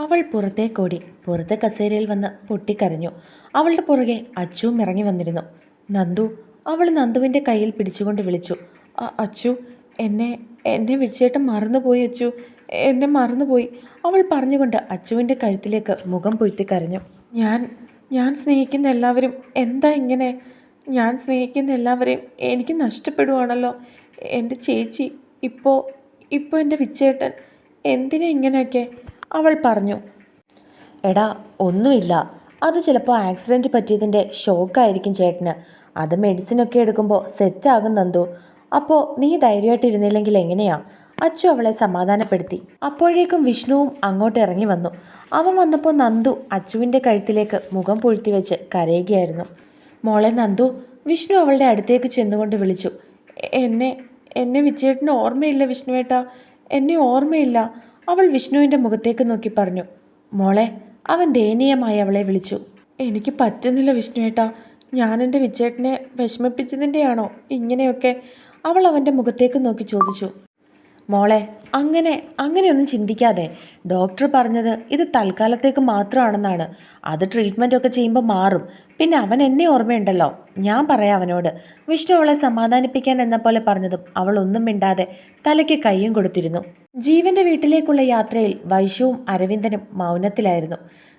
അവൾ പുറത്തേക്കോടി പുറത്തെ കസേരയിൽ വന്ന് പൊട്ടിക്കരഞ്ഞു. അവളുടെ പുറകെ അച്ചുവും ഇറങ്ങി വന്നിരുന്നു. നന്ദു അവൾ നന്ദുവിന്റെ കയ്യിൽ പിടിച്ചുകൊണ്ട് വിളിച്ചു. "അ- അച്ചു എന്നെ എന്നെ വിളിച്ചേട്ടൻ മറന്നുപോയി അച്ചു. എന്നെ മറന്നുപോയി. അവൾ പറഞ്ഞുകൊണ്ട് അച്ചുവിന്റെ കഴുത്തിലേക്ക് മുഖം പൊയ്ത്തി കരഞ്ഞു. ഞാൻ ഞാൻ സ്നേഹിക്കുന്ന എല്ലാവരും എന്താ ഇങ്ങനെ? ഞാൻ സ്നേഹിക്കുന്ന എല്ലാവരെയും എനിക്ക് നഷ്ടപ്പെടുവാണല്ലോ. എന്റെ ചേച്ചി ഇപ്പോൾ ഇപ്പോൾ എന്റെ വിച്ചേട്ടൻ. എന്തിനാ ഇങ്ങനെയൊക്കെ? അവൾ പറഞ്ഞു എടാ ഒന്നുമില്ല. അത് ചിലപ്പോൾ ആക്സിഡന്റ് പറ്റിയതിന്റെ ഷോക്കായിരിക്കും ചേട്ടന്. അത് മെഡിസിനൊക്കെ എടുക്കുമ്പോൾ സെറ്റാകും നന്ദു. അപ്പോൾ നീ ധൈര്യമായിട്ടിരുന്നില്ലെങ്കിൽ എങ്ങനെയാ? അച്ചു അവളെ സമാധാനപ്പെടുത്തി. അപ്പോഴേക്കും വിഷ്ണുവും അങ്ങോട്ട് ഇറങ്ങി വന്നു. അവൻ വന്നപ്പോൾ നന്ദു അച്ചുവിന്റെ കഴുത്തിലേക്ക് മുഖം പൊഴുത്തി വെച്ച് കരയുകയായിരുന്നു. മോളെ നന്ദു വിഷ്ണു അവളുടെ അടുത്തേക്ക് ചെന്നുകൊണ്ട് വിളിച്ചു. എന്നെ എന്നെ വിജയേട്ടന് ഓർമ്മയില്ല വിഷ്ണുവേട്ടാ. എന്നെ ഓർമ്മയില്ല. അവൾ വിഷ്ണുവിന്റെ മുഖത്തേക്ക് നോക്കി പറഞ്ഞു മോളെ അവൻ ദയനീയമായി അവളെ വിളിച്ചു. എനിക്ക് പറ്റുന്നില്ല വിഷ്ണുവേട്ടാ ഞാൻ എന്റെ വിജയേട്ടനെ വിഷമിപ്പിച്ചതിന്റെയാണോ ഇങ്ങനെയൊക്കെ? അവൾ അവന്റെ മുഖത്തേക്ക് നോക്കി ചോദിച്ചു. മോളെ അങ്ങനെ അങ്ങനെയൊന്നും ചിന്തിക്കാതെ. ഡോക്ടർ പറഞ്ഞത് ഇത് തൽക്കാലത്തേക്ക് മാത്രമാണെന്നാണ്. അത് ട്രീറ്റ്മെന്റ് ഒക്കെ ചെയ്യുമ്പോൾ മാറും. പിന്നെ അവൻ എന്നെ ഓർമ്മയുണ്ടല്ലോ. ഞാൻ പറയാം അവനോട്. വിഷ്ണു അവളെ സമാധാനിപ്പിക്കാൻ എന്ന പോലെ പറഞ്ഞതും അവൾ ഒന്നും മിണ്ടാതെ തലയ്ക്ക് കൈയും കൊടുത്തിരുന്നു. ജീവന്റെ വീട്ടിലേക്കുള്ള യാത്രയിൽ വൈശുവും അരവിന്ദനും മൗനത്തിലായിരുന്നു.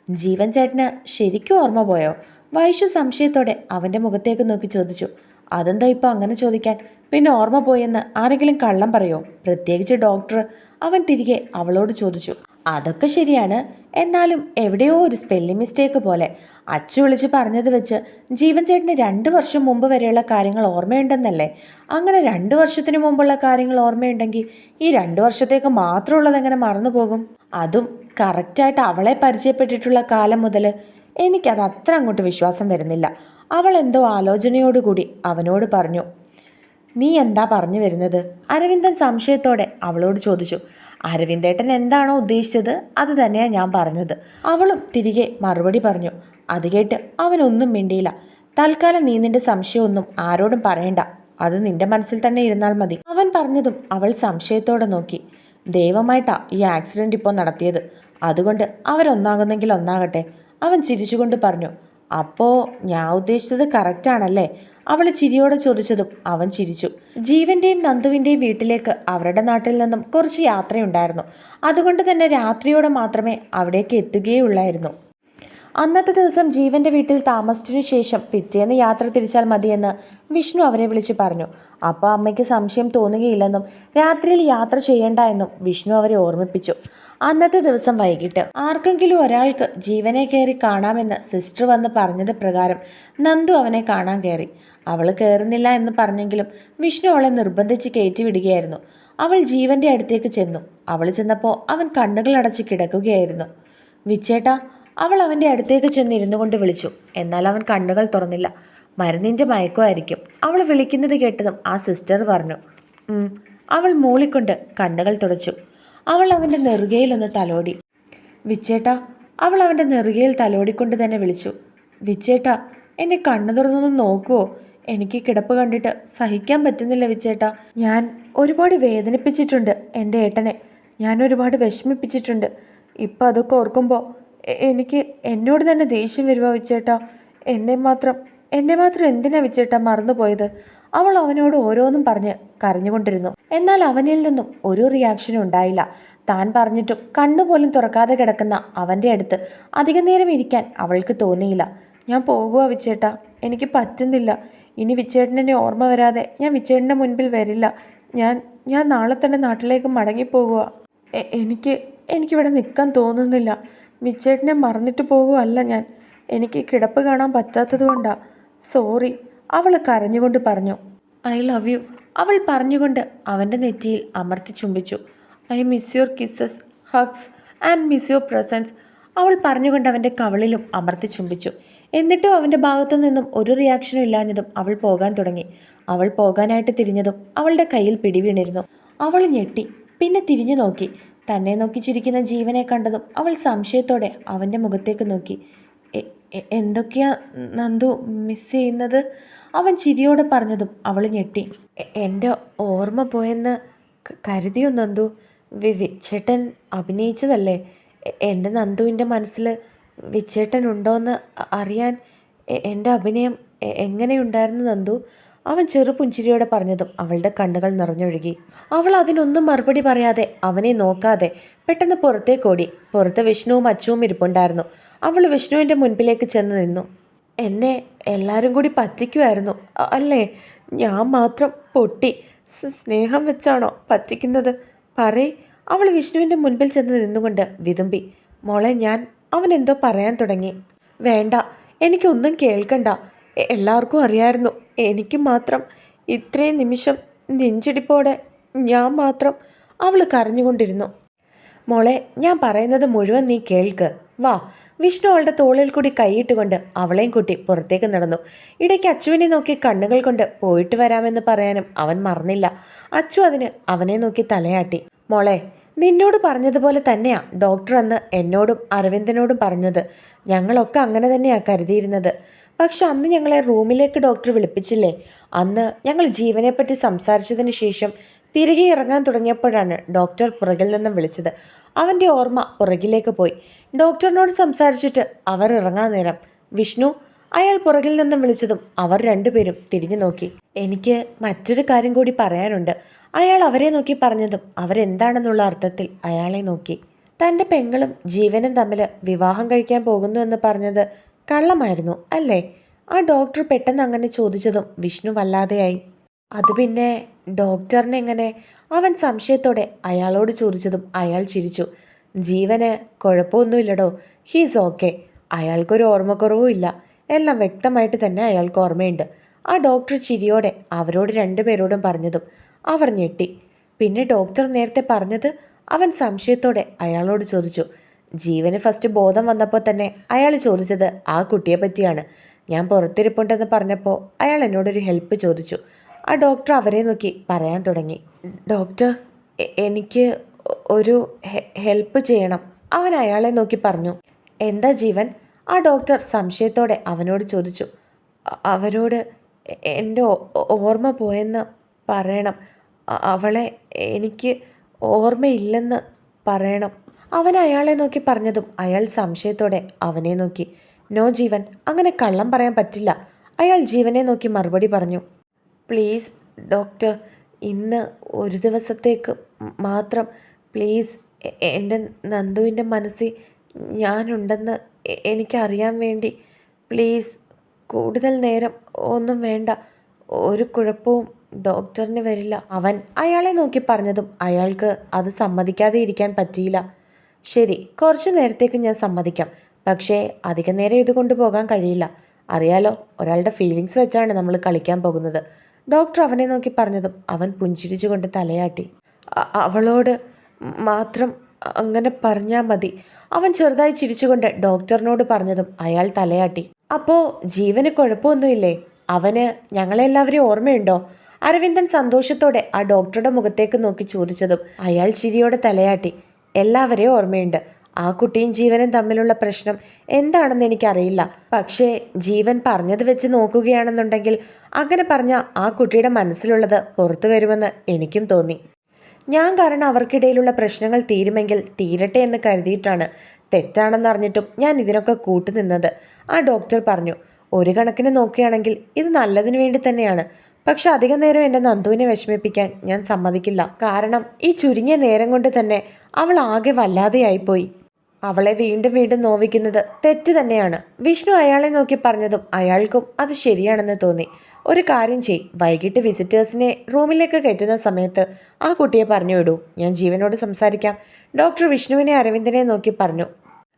ജീവൻ ചേട്ടന് ശരിക്കും ഓർമ്മ പോയോ? വൈശു സംശയത്തോടെ അവന്റെ മുഖത്തേക്ക് നോക്കി ചോദിച്ചു. അതെന്താ ഇപ്പോൾ അങ്ങനെ ചോദിക്കാൻ? പിന്നെ ഓർമ്മ പോയെന്ന് ആരെങ്കിലും കള്ളം പറയോ? പ്രത്യേകിച്ച് ഡോക്ടർ. അവൻ തിരികെ അവളോട് ചോദിച്ചു. അതൊക്കെ ശരിയാണ്. എന്നാലും എവിടെയോ ഒരു സ്പെല്ലിംഗ് മിസ്റ്റേക്ക് പോലെ അച്ചു വിളിച്ച് പറഞ്ഞത് വെച്ച് ജീവൻ ചേട്ടന് രണ്ട് വർഷം മുമ്പ് വരെയുള്ള കാര്യങ്ങൾ ഓർമ്മയുണ്ടെന്നല്ലേ? അങ്ങനെ രണ്ട് വർഷത്തിന് മുമ്പുള്ള കാര്യങ്ങൾ ഓർമ്മയുണ്ടെങ്കിൽ ഈ രണ്ട് വർഷത്തേക്ക് മാത്രമുള്ളത് എങ്ങനെ മറന്നു പോകും? അതും കറക്റ്റായിട്ട് അവളെ പരിചയപ്പെട്ടിട്ടുള്ള കാലം മുതൽ എനിക്കത് അത്ര അങ്ങോട്ട് വിശ്വാസം വരുന്നില്ല. അവൾ എന്തോ ആലോചനയോടുകൂടി അവനോട് പറഞ്ഞു നീ എന്താ പറഞ്ഞു വരുന്നത്? അരവിന്ദൻ സംശയത്തോടെ അവളോട് ചോദിച്ചു അരവിന്ദേട്ടൻ എന്താണോ ഉദ്ദേശിച്ചത് അത് തന്നെയാണ് ഞാൻ പറഞ്ഞത്. അവളും തിരികെ മറുപടി പറഞ്ഞു. അത് കേട്ട് അവനൊന്നും മിണ്ടിയില്ല. തൽക്കാലം നീ നിന്റെ സംശയമൊന്നും ആരോടും പറയണ്ട. അത് നിന്റെ മനസ്സിൽ തന്നെ ഇരുന്നാൽ മതി. അവൻ പറഞ്ഞതും അവൾ സംശയത്തോടെ നോക്കി. ദൈവമായിട്ടാ ഈ ആക്സിഡന്റ് ഇപ്പോൾ നടത്തിയത്. അതുകൊണ്ട് അവരൊന്നാകുന്നെങ്കിൽ ഒന്നാകട്ടെ. അവൻ ചിരിച്ചുകൊണ്ട് പറഞ്ഞു. അപ്പോൾ ഞാൻ ഉദ്ദേശിച്ചത് കറക്റ്റാണല്ലേ അവൾ ചിരിയോടെ ചോദിച്ചതും അവൻ ചിരിച്ചു. ജീവന്റെയും നന്ദുവിന്റെയും വീട്ടിലേക്ക് അവരുടെ നാട്ടിൽ നിന്നും കുറച്ച് യാത്രയുണ്ടായിരുന്നു. അതുകൊണ്ട് തന്നെ രാത്രിയോടെ മാത്രമേ അവിടേക്ക് എത്തുകയുള്ളായിരുന്നു. അന്നത്തെ ദിവസം ജീവന്റെ വീട്ടിൽ താമസിച്ചതിനു ശേഷം പിറ്റേന്ന് യാത്ര തിരിച്ചാൽ മതിയെന്ന് വിഷ്ണു അവരെ വിളിച്ചു പറഞ്ഞു. അപ്പോൾ അമ്മയ്ക്ക് സംശയം തോന്നുകയില്ലെന്നും രാത്രിയിൽ യാത്ര ചെയ്യേണ്ട എന്നും വിഷ്ണു അവരെ ഓർമ്മിപ്പിച്ചു. അന്നത്തെ ദിവസം വൈകിട്ട് ആർക്കെങ്കിലും ഒരാൾക്ക് ജീവനെ കയറി കാണാമെന്ന് സിസ്റ്റർ വന്ന് പറഞ്ഞത് പ്രകാരം നന്ദു അവനെ കാണാൻ കയറി. അവൾ കയറുന്നില്ല എന്ന് പറഞ്ഞെങ്കിലും വിഷ്ണു അവളെ നിർബന്ധിച്ച് കയറ്റി വിടുകയായിരുന്നു. അവൾ ജീവന്റെ അടുത്തേക്ക് ചെന്നു. അവൾ ചെന്നപ്പോൾ അവൻ കണ്ണുകൾ അടച്ച് കിടക്കുകയായിരുന്നു. വിച്ചേട്ടാ അവൾ അവന്റെ അടുത്തേക്ക് ചെന്ന് ഇരുന്നു കൊണ്ട് വിളിച്ചു. എന്നാൽ അവൻ കണ്ണുകൾ തുറന്നില്ല. മരുന്നിന്റെ മയക്കമായിരിക്കും. അവൾ വിളിക്കുന്നത് കേട്ടതും ആ സിസ്റ്റർ പറഞ്ഞു അവൾ മൂളിക്കൊണ്ട് കണ്ണുകൾ തുടച്ചു. അവൾ അവന്റെ നെറുകയിലൊന്ന് തലോടി. വിച്ചേട്ടാ അവൾ അവന്റെ നെറുകയിൽ തലോടിക്കൊണ്ട് തന്നെ വിളിച്ചു. വിച്ചേട്ടാ എന്നെ കണ്ണു തുറന്നൊന്ന് നോക്കുവോ എനിക്ക് കിടപ്പ് കണ്ടിട്ട് സഹിക്കാൻ പറ്റുന്നില്ല വിച്ചേട്ടാ. ഞാൻ ഒരുപാട് വേദനിപ്പിച്ചിട്ടുണ്ട് എന്റെ ഏട്ടനെ. ഞാൻ ഒരുപാട് വിഷമിപ്പിച്ചിട്ടുണ്ട്. ഇപ്പം അതൊക്കെ ഓർക്കുമ്പോൾ എനിക്ക് എന്നോട് തന്നെ ദേഷ്യം വരുവാ വിച്ചേട്ടാ. എന്നെ മാത്രം എന്നെ മാത്രം എന്തിനാ വിച്ചേട്ടാ മറന്നുപോയത് അവൾ അവനോട് ഓരോന്നും പറഞ്ഞ് കരഞ്ഞുകൊണ്ടിരുന്നു. എന്നാൽ അവനിൽ നിന്നും ഒരു റിയാക്ഷനും ഉണ്ടായില്ല. താൻ പറഞ്ഞിട്ടും കണ്ണുപോലും തുറക്കാതെ കിടക്കുന്ന അവന്റെ അടുത്ത് അധിക നേരം ഇരിക്കാൻ അവൾക്ക് തോന്നിയില്ല. ഞാൻ പോകുക വിച്ചേട്ടാ. എനിക്ക് പറ്റുന്നില്ല. ഇനി വിച്ചേട്ടനെ ഓർമ്മ വരാതെ ഞാൻ വിച്ചേട്ടന്റെ മുൻപിൽ വരില്ല. ഞാൻ ഞാൻ നാളെ തന്നെ നാട്ടിലേക്ക് മടങ്ങിപ്പോകുക എനിക്ക് എനിക്കിവിടെ നിൽക്കാൻ തോന്നുന്നില്ല. വിച്ചേട്ടനെ മറന്നിട്ട് പോകുമല്ല ഞാൻ. എനിക്ക് കിടപ്പ് കാണാൻ പറ്റാത്തത് കൊണ്ടാ. സോറി. അവൾ കരഞ്ഞുകൊണ്ട് പറഞ്ഞു. I love you. അവൾ പറഞ്ഞുകൊണ്ട് അവന്റെ നെറ്റിയിൽ അമർത്തി ചുംബിച്ചു. I miss your kisses hugs and miss your presence. അവൾ പറഞ്ഞുകൊണ്ട് അവന്റെ കവളിലും അമർത്തി ചുംബിച്ചു. എന്നിട്ടും അവന്റെ ഭാഗത്തു നിന്നും ഒരു റിയാക്ഷനും ഇല്ലാഞ്ഞതും അവൾ പോകാൻ തുടങ്ങി. അവൾ പോകാനായിട്ട് തിരിഞ്ഞതും അവളുടെ കയ്യിൽ പിടിവീണിരുന്നു. അവൾ ഞെട്ടി. പിന്നെ തിരിഞ്ഞു നോക്കി. തന്നെ നോക്കി ചിരിക്കുന്ന ജീവനെ കണ്ടതും അവൾ സംശയത്തോടെ അവന്റെ മുഖത്തേക്ക് നോക്കി. "എ- എ- എന്തൊക്കെയാ നന്ദു മിസ് ചെയ്യുന്നത്? അവൻ ചിരിയോടെ പറഞ്ഞതും അവൾ ഞെട്ടി. "എ- എന്റെ ഓർമ്മ പോയെന്ന് കരുതിയോ നന്ദു? വി- വി- ചേട്ടൻ അഭിനയിച്ചതല്ലേ? എന്റെ നന്ദുവിന്റെ മനസ്സിൽ വിച്ചേട്ടൻ ഉണ്ടോയെന്ന് അറിയാൻ എന്റെ അഭിനയം എങ്ങനെയുണ്ടായിരുന്നു നന്ദു? അവൻ ചെറുപുഞ്ചിരിയോടെ പറഞ്ഞതും അവളുടെ കണ്ണുകൾ നിറഞ്ഞൊഴുകി. അവൾ അതിനൊന്നും മറുപടി പറയാതെ അവനെ നോക്കാതെ പെട്ടെന്ന് പുറത്തേക്കോടി. പുറത്ത് വിഷ്ണുവും അച്ചുവും ഇരിപ്പുണ്ടായിരുന്നു. അവൾ വിഷ്ണുവിന്റെ മുൻപിലേക്ക് ചെന്ന് നിന്നു. എന്നെ എല്ലാവരും കൂടി പറ്റിക്കുമായിരുന്നു അല്ലേ? ഞാൻ മാത്രം പൊട്ടി. സ്നേഹം വെച്ചാണോ പറ്റിക്കുന്നത്? പറയ്. അവൾ വിഷ്ണുവിന്റെ മുൻപിൽ ചെന്ന് നിന്നുകൊണ്ട് വിതുമ്പി. മോളെ ഞാൻ അവൻ എന്തോ പറയാൻ തുടങ്ങി. വേണ്ട. എനിക്കൊന്നും കേൾക്കണ്ട. എല്ലാവർക്കും അറിയായിരുന്നു. എനിക്ക് മാത്രം ഇത്രയും നിമിഷം നെഞ്ചിടിപ്പോടെ ഞാൻ മാത്രം അവൾ കരഞ്ഞുകൊണ്ടിരുന്നു. മോളെ ഞാൻ പറയുന്നത് മുഴുവൻ നീ കേൾക്ക്. വാ. വിഷ്ണു അവളുടെ തോളിൽ കൂടി കൈയിട്ടുകൊണ്ട് അവളെയും കൂട്ടി പുറത്തേക്ക് നടന്നു. ഇടയ്ക്ക് അച്ചുവിനെ നോക്കി കണ്ണുകൾ കൊണ്ട് പോയിട്ട് വരാമെന്ന് പറയാനും അവൻ മറന്നില്ല. അച്ചു അതിന് അവനെ നോക്കി തലയാട്ടി. മോളെ നിന്നോട് പറഞ്ഞതുപോലെ തന്നെയാ ഡോക്ടർ അന്ന് എന്നോടും അരവിന്ദനോടും പറഞ്ഞത്. ഞങ്ങളൊക്കെ അങ്ങനെ തന്നെയാ കരുതിയിരുന്നത്. പക്ഷെ അന്ന് ഞങ്ങളെ റൂമിലേക്ക് ഡോക്ടർ വിളിപ്പിച്ചില്ലേ? അന്ന് ഞങ്ങൾ ജീവനെപ്പറ്റി സംസാരിച്ചതിന് ശേഷം തിരികെ ഇറങ്ങാൻ തുടങ്ങിയപ്പോഴാണ് ഡോക്ടർ പുറകിൽ നിന്നും വിളിച്ചത്. അവന്റെ ഓർമ്മ പുറകിലേക്ക് പോയി. ഡോക്ടറിനോട് സംസാരിച്ചിട്ട് അവർ ഇറങ്ങാൻ നേരം വിഷ്ണു അയാൾ പുറകിൽ നിന്നും വിളിച്ചതും അവർ രണ്ടുപേരും തിരിഞ്ഞു നോക്കി. എനിക്ക് മറ്റൊരു കാര്യം കൂടി പറയാനുണ്ട്. അയാൾ അവരെ നോക്കി പറഞ്ഞതും അവരെന്താണെന്നുള്ള അർത്ഥത്തിൽ അയാളെ നോക്കി. തന്റെ പെങ്ങളും ജീവനും തമ്മിൽ വിവാഹം കഴിക്കാൻ പോകുന്നു എന്ന് പറഞ്ഞത് കള്ളമായിരുന്നു അല്ലേ? ആ ഡോക്ടർ പെട്ടെന്ന് അങ്ങനെ ചോദിച്ചതും വിഷ്ണു വല്ലാതെയായി. അത് പിന്നെ ഡോക്ടറിനെങ്ങനെ അവൻ സംശയത്തോടെ അയാളോട് ചോദിച്ചതും അയാൾ ചിരിച്ചു. ജീവന് കുഴപ്പമൊന്നുമില്ലടോ. ഹീസ് ഓക്കെ അയാൾക്കൊരു ഓർമ്മക്കുറവും ഇല്ല. എല്ലാം വ്യക്തമായിട്ട് തന്നെ അയാൾക്ക് ഓർമ്മയുണ്ട്. ആ ഡോക്ടർ ചിരിയോടെ അവരോട് രണ്ടുപേരോടും പറഞ്ഞതും അവർ ഞെട്ടി. പിന്നെ ഡോക്ടർ നേരത്തെ പറഞ്ഞത് അവൻ സംശയത്തോടെ അയാളോട് ചോദിച്ചു. ജീവന് ഫസ്റ്റ് ബോധം വന്നപ്പോൾ തന്നെ അയാൾ ചോദിച്ചത് ആ കുട്ടിയെ പറ്റിയാണ്. ഞാൻ പുറത്തിരിപ്പുണ്ടെന്ന് പറഞ്ഞപ്പോൾ അയാൾ എന്നോടൊരു ഹെൽപ്പ് ചോദിച്ചു. ആ ഡോക്ടർ അവരെ നോക്കി പറയാൻ തുടങ്ങി. ഡോക്ടർ എനിക്ക് ഒരു ഹെൽപ്പ് ചെയ്യണം. അവൻ അയാളെ നോക്കി പറഞ്ഞു. എന്താ ജീവൻ? ആ ഡോക്ടർ സംശയത്തോടെ അവനോട് ചോദിച്ചു. അവരോട് എന്റെ ഓർമ്മ പോയെന്ന് പറയണം. അവളെ എനിക്ക് ഓർമ്മയില്ലെന്ന് പറയണം. അവൻ അയാളെ നോക്കി പറഞ്ഞതും അയാൾ സംശയത്തോടെ അവനെ നോക്കി. നോ ജീവൻ അങ്ങനെ കള്ളം പറയാൻ പറ്റില്ല. അയാൾ ജീവനെ നോക്കി മറുപടി പറഞ്ഞു. പ്ലീസ് ഡോക്ടർ ഇന്ന് ഒരു ദിവസത്തേക്ക് മാത്രം പ്ലീസ് എന്റെ നന്ദുവിന്റെ മനസ്സിൽ ഞാനുണ്ടെന്ന് എനിക്കറിയാൻ വേണ്ടി. പ്ലീസ് കൂടുതൽ നേരം ഒന്നും വേണ്ട. ഒരു കുഴപ്പവും ഡോക്ടറിന് വരില്ല. അവൻ അയാളെ നോക്കി പറഞ്ഞതും അയാൾക്ക് അത് സമ്മതിക്കാതെ ഇരിക്കാൻ പറ്റിയില്ല. ശരി കുറച്ചു നേരത്തേക്ക് ഞാൻ സമ്മതിക്കാം. പക്ഷേ അധിക നേരം ഇത് കൊണ്ടുപോകാൻ കഴിയില്ല. അറിയാലോ ഒരാളുടെ ഫീലിങ്സ് വെച്ചാണ് നമ്മൾ കളിക്കാൻ പോകുന്നത്. ഡോക്ടർ അവനെ നോക്കി പറഞ്ഞതും അവൻ പുഞ്ചിരിച്ചുകൊണ്ട് തലയാട്ടി. അവളോട് മാത്രം അങ്ങനെ പറഞ്ഞാൽ മതി. അവൻ ചെറുതായി ചിരിച്ചുകൊണ്ട് ഡോക്ടറിനോട് പറഞ്ഞതും അയാൾ തലയാട്ടി. അപ്പോൾ ജീവന് കുഴപ്പമൊന്നുമില്ലേ? അവന് ഞങ്ങളെല്ലാവരെയും ഓർമ്മയുണ്ടോ? അരവിന്ദൻ സന്തോഷത്തോടെ ആ ഡോക്ടറുടെ മുഖത്തേക്ക് നോക്കി ചോദിച്ചതും അയാൾ ചിരിയോടെ തലയാട്ടി. എല്ലാവരെയും ഓർമ്മയുണ്ട്. ആ കുട്ടിയും ജീവനും തമ്മിലുള്ള പ്രശ്നം എന്താണെന്ന് എനിക്കറിയില്ല. പക്ഷേ ജീവൻ പറഞ്ഞത് വെച്ച് നോക്കുകയാണെന്നുണ്ടെങ്കിൽ അങ്ങനെ പറഞ്ഞ ആ കുട്ടിയുടെ മനസ്സിലുള്ളത് പുറത്തു വരുമെന്ന് എനിക്കും തോന്നി. ഞാൻ കാരണം അവർക്കിടയിലുള്ള പ്രശ്നങ്ങൾ തീരുമെങ്കിൽ തീരട്ടെ എന്ന് കരുതിയിട്ടാണ്. തെറ്റാണെന്ന് തെറ്റാണെന്നറിഞ്ഞിട്ടും ഞാൻ ഇതിനൊക്കെ കൂട്ടുനിന്നത്. ആ ഡോക്ടർ പറഞ്ഞു ഒരു കണക്കിന് നോക്കുകയാണെങ്കിൽ ഇത് നല്ലതിന് വേണ്ടി തന്നെയാണ്. പക്ഷെ അധിക നേരം എന്റെ നന്ദുവിനെ വിഷമിപ്പിക്കാൻ ഞാൻ സമ്മതിക്കില്ല. കാരണം ഈ ചുരുങ്ങിയ നേരം കൊണ്ട് തന്നെ അവൾ ആകെ വല്ലാതെയായിപ്പോയി. അവളെ വീണ്ടും വീണ്ടും നോവിക്കുന്നത് തെറ്റ് തന്നെയാണ്. വിഷ്ണു അയാളെ നോക്കി പറഞ്ഞതും അയാൾക്കും അത് ശരിയാണെന്ന് തോന്നി. ഒരു കാര്യം ചെയ് വൈകിട്ട് വിസിറ്റേഴ്സിനെ റൂമിലേക്ക് കയറ്റുന്ന സമയത്ത് ആ കുട്ടിയെ പറഞ്ഞു വിടൂ. ഞാൻ ജീവനോട് സംസാരിക്കാം. ഡോക്ടർ വിഷ്ണുവിനെ അരവിന്ദനെ നോക്കി പറഞ്ഞു.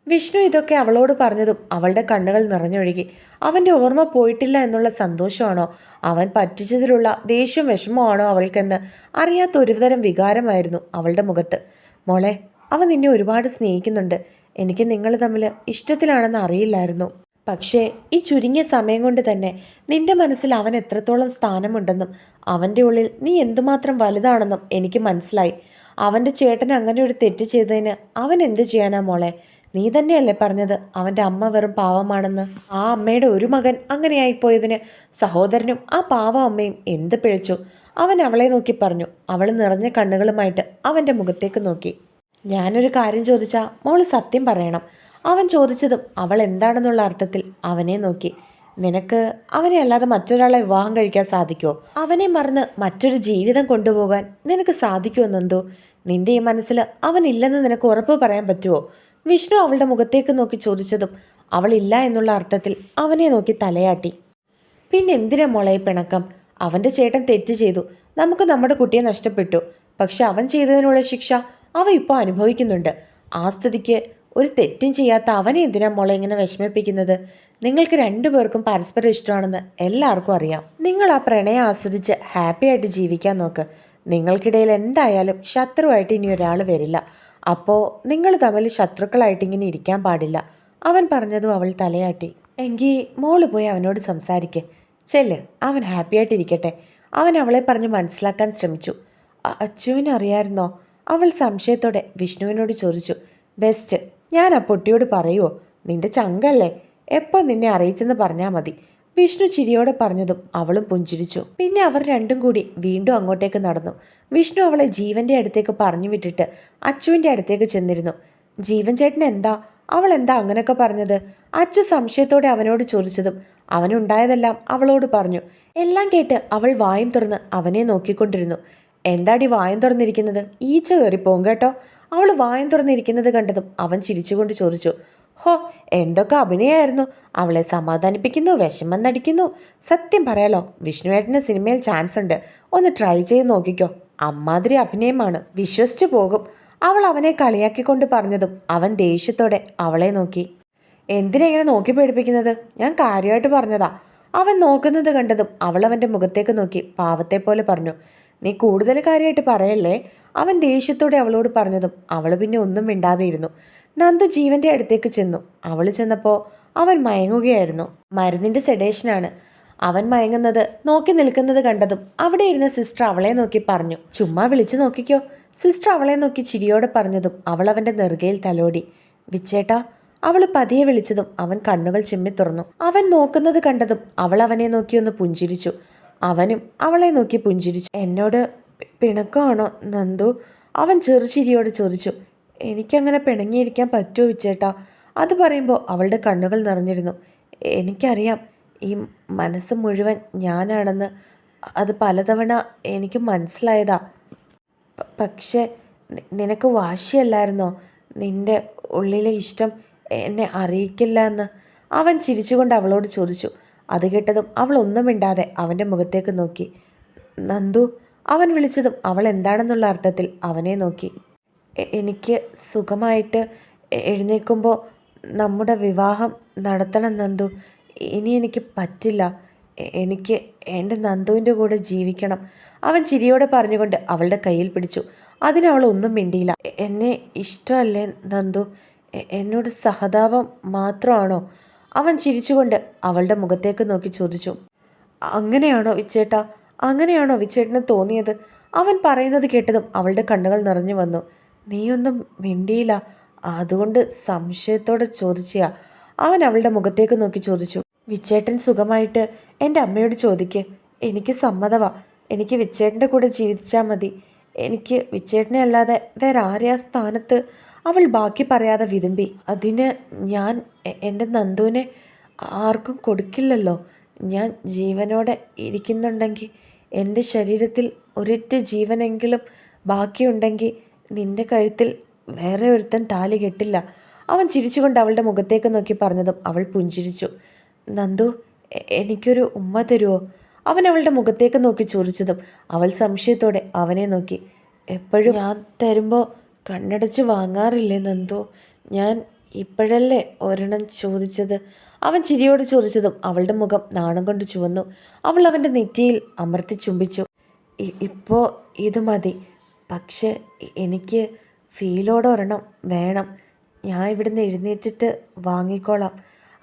വിഷ്ണു ഇതൊക്കെ അവളോട് പറഞ്ഞതും അവളുടെ കണ്ണുകൾ നിറഞ്ഞൊഴുകി. അവന്റെ ഓർമ്മ പോയിട്ടില്ല എന്നുള്ള സന്തോഷമാണോ? അവൻ പറ്റിച്ചതിലുള്ള ദേഷ്യം വിഷമമാണോ അവൾക്കെന്ന് അറിയാത്ത ഒരുതരം വികാരമായിരുന്നു അവളുടെ മുഖത്ത്. മോളെ അവൻ നിന്നെ ഒരുപാട് സ്നേഹിക്കുന്നുണ്ട്. എനിക്ക് നിങ്ങൾ തമ്മിൽ ഇഷ്ടത്തിലാണെന്ന് അറിയില്ലായിരുന്നു. പക്ഷേ ഈ ചുരുങ്ങിയ സമയം കൊണ്ട് തന്നെ നിന്റെ മനസ്സിൽ അവൻ എത്രത്തോളം സ്ഥാനമുണ്ടെന്നും അവന്റെ ഉള്ളിൽ നീ എന്തുമാത്രം വലുതാണെന്നും എനിക്ക് മനസ്സിലായി. അവന്റെ ചേട്ടൻ അങ്ങനെ ഒരു തെറ്റ് ചെയ്തതിന് അവൻ എന്ത് ചെയ്യാനാ മോളെ? നീ തന്നെയല്ലേ പറഞ്ഞത് അവന്റെ അമ്മ വെറും പാവമാണെന്ന്? ആ അമ്മയുടെ ഒരു മകൻ അങ്ങനെയായിപ്പോയതിന്. സഹോദരനും ആ പാവം അമ്മയും എന്ത് പിഴച്ചു? അവൻ അവളെ നോക്കി പറഞ്ഞു. അവൾ നിറഞ്ഞ കണ്ണുകളുമായിട്ട് അവന്റെ മുഖത്തേക്ക് നോക്കി. ഞാനൊരു കാര്യം ചോദിച്ചാൽ മോൾ സത്യം പറയണം. അവൻ ചോദിച്ചതും അവൾ എന്താണെന്നുള്ള അർത്ഥത്തിൽ അവനെ നോക്കി. നിനക്ക് അവനെ അല്ലാതെ മറ്റൊരാളെ വിവാഹം കഴിക്കാൻ സാധിക്കുമോ അവനെ മറന്ന് മറ്റൊരു ജീവിതം കൊണ്ടുപോകാൻ നിനക്ക് സാധിക്കുമെന്നെന്തോ നിന്റെ ഈ മനസ്സിൽ അവനില്ലെന്ന് നിനക്ക് ഉറപ്പ് പറയാൻ പറ്റുമോ വിഷ്ണു അവളുടെ മുഖത്തേക്ക് നോക്കി ചോദിച്ചതും അവളില്ല എന്നുള്ള അർത്ഥത്തിൽ അവനെ നോക്കി തലയാട്ടി. പിന്നെ എന്തിനാ മോളെ പിണക്കം? അവന്റെ ചേട്ടൻ തെറ്റ് ചെയ്തു. നമുക്ക് നമ്മുടെ കുട്ടിയെ നഷ്ടപ്പെട്ടു. പക്ഷെ അവൻ ചെയ്തതിനുള്ള ശിക്ഷ അവ ഇപ്പോൾ അനുഭവിക്കുന്നുണ്ട്. ആ സ്ഥിതിക്ക് ഒരു തെറ്റും ചെയ്യാത്ത അവനെ എന്തിനാ മോളെ ഇങ്ങനെ വിഷമിപ്പിക്കുന്നത്? നിങ്ങൾക്ക് രണ്ടുപേർക്കും പരസ്പരം ഇഷ്ടമാണെന്ന് എല്ലാവർക്കും അറിയാം. നിങ്ങൾ ആ പ്രണയം ആസ്വദിച്ച് ഹാപ്പി ആയിട്ട് ജീവിക്കാൻ നോക്ക്. നിങ്ങൾക്കിടയിൽ എന്തായാലും ശത്രുവായിട്ട് ഇനി ഒരാൾ വരില്ല. അപ്പോൾ നിങ്ങൾ തമ്മിൽ ശത്രുക്കളായിട്ട് ഇങ്ങനെ ഇരിക്കാൻ പാടില്ല. അവൻ പറഞ്ഞതും അവൾ തലയാട്ടി. എങ്കിൽ മോൾ പോയി അവനോട് സംസാരിക്കേ. ചെല്ല് അവൻ ഹാപ്പി ആയിട്ടിരിക്കട്ടെ. അവൻ അവളെ പറഞ്ഞ് മനസ്സിലാക്കാൻ ശ്രമിച്ചു. അച്ചുവിനറിയായിരുന്നോ അവൾ സംശയത്തോടെ വിഷ്ണുവിനോട് ചോദിച്ചു. ബെസ്റ്റ് ഞാൻ ആ പൊട്ടിയോട് പറയുമോ നിന്റെ ചങ്കല്ലേ? എപ്പോൾ നിന്നെ അറിയിച്ചെന്ന് പറഞ്ഞാൽ മതി. വിഷ്ണു ചിരിയോടെ പറഞ്ഞതും അവളും പുഞ്ചിരിച്ചു. പിന്നെ അവർ രണ്ടും കൂടി വീണ്ടും അങ്ങോട്ടേക്ക് നടന്നു. വിഷ്ണു അവളെ ജീവന്റെ അടുത്തേക്ക് പറഞ്ഞു വിട്ടിട്ട് അച്ചുവിന്റെ അടുത്തേക്ക് ചെന്നിരുന്നു. ജീവൻ ചേട്ടൻ എന്താ? അവൾ എന്താ അങ്ങനെയൊക്കെ പറഞ്ഞത്? അച്ചു സംശയത്തോടെ അവനോട് ചോദിച്ചതും അവനുണ്ടായതെല്ലാം അവളോട് പറഞ്ഞു. എല്ലാം കേട്ട് അവൾ വായും തുറന്ന് അവനെ നോക്കിക്കൊണ്ടിരുന്നു. എന്താടി വായം തുറന്നിരിക്കുന്നത്? ഈച്ച കയറിപ്പോവും കേട്ടോ. അവൾ വായം തുറന്നിരിക്കുന്നത് കണ്ടതും അവൻ ചിരിച്ചുകൊണ്ട് ചോദിച്ചു ഹോ എന്തൊക്കെ അഭിനയമായിരുന്നു അവളെ സമാധാനിപ്പിക്കുന്നു വിഷമം നടിക്കുന്നു. സത്യം പറയാലോ വിഷ്ണുവേട്ടന് സിനിമയിൽ ചാൻസ് ഉണ്ട്. ഒന്ന് ട്രൈ ചെയ്ത് നോക്കിക്കോ. അമ്മാതിരി അഭിനയമാണ്. വിശ്വസിച്ചു പോകും. അവൾ അവനെ കളിയാക്കിക്കൊണ്ട് പറഞ്ഞതും അവൻ ദേഷ്യത്തോടെ അവളെ നോക്കി. എന്തിനാ ഇങ്ങനെ നോക്കി പേടിപ്പിക്കുന്നത്? ഞാൻ കാര്യമായിട്ട് പറഞ്ഞതാ. അവൻ നോക്കുന്നത് കണ്ടതും അവൾ അവന്റെ മുഖത്തേക്ക് നോക്കി പാവത്തെ പോലെ പറഞ്ഞു നീ കൂടുതൽ കാര്യമായിട്ട് പറയല്ലേ? അവൻ ദേഷ്യത്തോടെ അവളോട് പറഞ്ഞതും അവൾ പിന്നെ ഒന്നും മിണ്ടാതെയിരുന്നു. നന്ദു ജീവന്റെ അടുത്തേക്ക് ചെന്നു. അവൾ ചെന്നപ്പോൾ അവൻ മയങ്ങുകയായിരുന്നു. മരുന്നിന്റെ സെഡേഷനാണ്. അവൻ മയങ്ങുന്നത് നോക്കി നിൽക്കുന്നത് കണ്ടതും അവിടെ ഇരുന്ന സിസ്റ്റർ അവളെ നോക്കി പറഞ്ഞു. ചുമ്മാ വിളിച്ചു നോക്കിക്കോ. സിസ്റ്റർ അവളെ നോക്കി ചിരിയോടെ പറഞ്ഞതും അവൾ അവന്റെ നെറുകയിൽ തലോടി. വിച്ചേട്ടാ അവൾ പതിയെ വിളിച്ചതും അവൻ കണ്ണുകൾ ചിമ്മി തുറന്നു. അവൻ നോക്കുന്നത് കണ്ടതും അവൾ അവനെ നോക്കിയൊന്ന് പുഞ്ചിരിച്ചു. അവനും അവളെ നോക്കി പുഞ്ചിരിച്ചു. എന്നോട് പിണക്കമാണോ നന്ദു? അവൻ ചെറുചിരിയോട് ചോദിച്ചു. എനിക്കങ്ങനെ പിണങ്ങിയിരിക്കാൻ പറ്റുമോ വിച്ചേട്ടാ അത് പറയുമ്പോൾ അവളുടെ കണ്ണുകൾ നിറഞ്ഞിരുന്നു. എനിക്കറിയാം. ഈ മനസ്സ് മുഴുവൻ ഞാനാണെന്ന്. അത് പലതവണ എനിക്ക് മനസ്സിലായതാ. പക്ഷേ നിനക്ക് വാശിയല്ലായിരുന്നോ? നിന്റെ ഉള്ളിലെ ഇഷ്ടം എന്നെ അറിയിക്കില്ല എന്ന്. അവൻ ചിരിച്ചുകൊണ്ട് അവളോട് ചോദിച്ചു. അത് കേട്ടതും അവൾ ഒന്നും മിണ്ടാതെ അവന്റെ മുഖത്തേക്ക് നോക്കി. നന്ദു അവൻ വിളിച്ചതും അവൾ എന്താണെന്നുള്ള അർത്ഥത്തിൽ അവനെ നോക്കി. എനിക്ക് സുഖമായിട്ട് എഴുന്നേൽക്കുമ്പോൾ നമ്മുടെ വിവാഹം നടത്തണം നന്ദു. ഇനി എനിക്ക് പറ്റില്ല. എനിക്ക് എന്റെ നന്ദുവിന്റെ കൂടെ ജീവിക്കണം. അവൻ ചിരിയോടെ പറഞ്ഞുകൊണ്ട് അവളുടെ കയ്യിൽ പിടിച്ചു. അതിനവൾ ഒന്നും മിണ്ടിയില്ല. എന്നെ ഇഷ്ടമല്ലേ നന്ദു? എന്നോട് സഹതാപം മാത്രമാണോ? അവൻ ചിരിച്ചുകൊണ്ട് അവളുടെ മുഖത്തേക്ക് നോക്കി ചോദിച്ചു അങ്ങനെയാണോ വിച്ചേട്ടാ? അങ്ങനെയാണോ വിച്ചേട്ടന് തോന്നിയത്? അവൻ പറയുന്നത് കേട്ടതും അവളുടെ കണ്ണുകൾ നിറഞ്ഞു വന്നു. നീയൊന്നും മിണ്ടിയില്ല. അതുകൊണ്ട് സംശയത്തോടെ ചോദിച്ചയാ. അവൻ അവളുടെ മുഖത്തേക്ക് നോക്കി ചോദിച്ചു വിച്ചേട്ടൻ സുഖമായിട്ട്? എന്റെ അമ്മയോട് ചോദിക്ക്. എനിക്ക് സമ്മതവാ. എനിക്ക് വിച്ചേട്ടന്റെ കൂടെ ജീവിച്ചാൽ മതി. എനിക്ക് വിച്ചേട്ടനെ അല്ലാതെ വേറെ ആരെയാ സ്ഥാനത്ത്? അവൾ ബാക്കി പറയാതെ വിതുമ്പി അതിന് ഞാൻ എന്റെ നന്ദുവിനെ ആർക്കും കൊടുക്കില്ലല്ലോ. ഞാൻ ജീവനോടെ ഇരിക്കുന്നുണ്ടെങ്കിൽ എന്റെ ശരീരത്തിൽ ഒരൊറ്റ ജീവനെങ്കിലും ബാക്കിയുണ്ടെങ്കിൽ നിന്റെ കഴുത്തിൽ വേറെ ഒരുത്തൻ താലി കെട്ടില്ല. അവൻ ചിരിച്ചുകൊണ്ട് അവളുടെ മുഖത്തേക്ക് നോക്കി പറഞ്ഞതും അവൾ പുഞ്ചിരിച്ചു. നന്ദു എനിക്കൊരു ഉമ്മ തരുമോ അവൻ അവളുടെ മുഖത്തേക്ക് നോക്കി ചോദിച്ചതും അവൾ സംശയത്തോടെ അവനെ നോക്കി. എപ്പോഴും ഞാൻ തരുമ്പോൾ കണ്ണടച്ച് വാങ്ങാറില്ലേ നന്ദു? ഞാൻ ഇപ്പോഴല്ലേ ഒരെണ്ണം ചോദിച്ചത്? അവൻ ചിരിയോട് ചോദിച്ചതും അവളുടെ മുഖം നാണം കൊണ്ട് ചുവന്നു. അവൾ അവന്റെ നെറ്റിയിൽ അമർത്തി ചുംബിച്ചു. ഇപ്പോൾ ഇപ്പോ ഇത് മതി. പക്ഷെ എനിക്ക് ഫീലോടെ ഒരെണ്ണം വേണം. ഞാൻ ഇവിടുന്ന് എഴുന്നേറ്റിട്ട് വാങ്ങിക്കോളാം.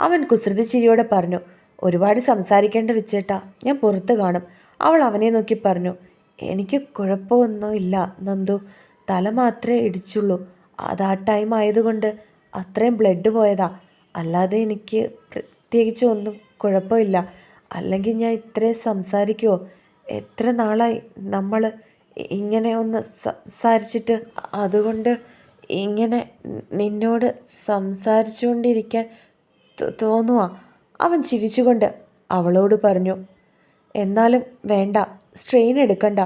അവൻ കുസൃതി ചിരിയോടെ പറഞ്ഞു. ഒരുപാട് സംസാരിക്കേണ്ട വെച്ചേട്ടാ ഞാൻ പുറത്ത് കാണും. അവൾ അവനെ നോക്കി പറഞ്ഞു. എനിക്ക് കുഴപ്പമൊന്നുമില്ല നന്ദു. തല മാത്രമേ ഇടിച്ചുള്ളൂ. അത് ആ ടൈം ആയതുകൊണ്ട് അത്രയും ബ്ലഡ് പോയതാ. അല്ലാതെ എനിക്ക് പ്രത്യേകിച്ച് ഒന്നും കുഴപ്പമില്ല. അല്ലെങ്കിൽ ഞാൻ ഇത്രയും സംസാരിക്കുമോ എത്ര നാളായി നമ്മൾ ഇങ്ങനെ ഒന്ന് സംസാരിച്ചിട്ട് അതുകൊണ്ട് ഇങ്ങനെ നിന്നോട് സംസാരിച്ചുകൊണ്ടിരിക്കാൻ തോന്നുക അവൻ ചിരിച്ചുകൊണ്ട് അവളോട് പറഞ്ഞു എന്നാലും വേണ്ട സ്ട്രെയിൻ എടുക്കണ്ട.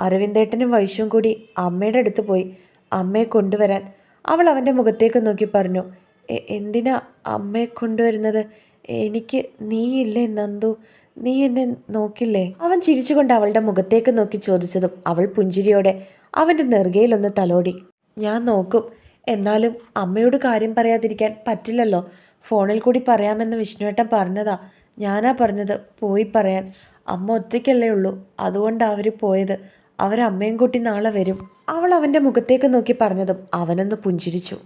അരവിന്ദേട്ടനും വൈശുവും കൂടി അമ്മയുടെ അടുത്ത് പോയി അമ്മയെ കൊണ്ടുവരാൻ. അവൾ അവന്റെ മുഖത്തേക്ക് നോക്കി പറഞ്ഞു "എ- എന്തിനാ അമ്മയെ കൊണ്ടുവരുന്നത്? എനിക്ക് നീയില്ലേ നന്ദു? നീ എന്നെ നോക്കില്ലേ? അവൻ ചിരിച്ചുകൊണ്ട് അവളുടെ മുഖത്തേക്ക് നോക്കി ചോദിച്ചതും അവൾ പുഞ്ചിരിയോടെ അവന്റെ നെറുകയിലൊന്ന് തലോടി. ഞാൻ നോക്കും. എന്നാലും അമ്മയോട് കാര്യം പറയാതിരിക്കാൻ പറ്റില്ലല്ലോ. ഫോണിൽ കൂടി പറയാമെന്ന് വിഷ്ണുവേട്ടൻ പറഞ്ഞതാ. ഞാനാ പറഞ്ഞത് പോയി പറയാൻ. അമ്മ ഒറ്റയ്ക്കല്ലേ ഉള്ളൂ. അതുകൊണ്ടാണ് അവർ പോയത്. അവരമ്മയും കൂട്ടി നാളെ വരും. അവൾ അവന്റെ മുഖത്തേക്ക് നോക്കി പറഞ്ഞതും അവനൊന്ന് പുഞ്ചിരിച്ചു.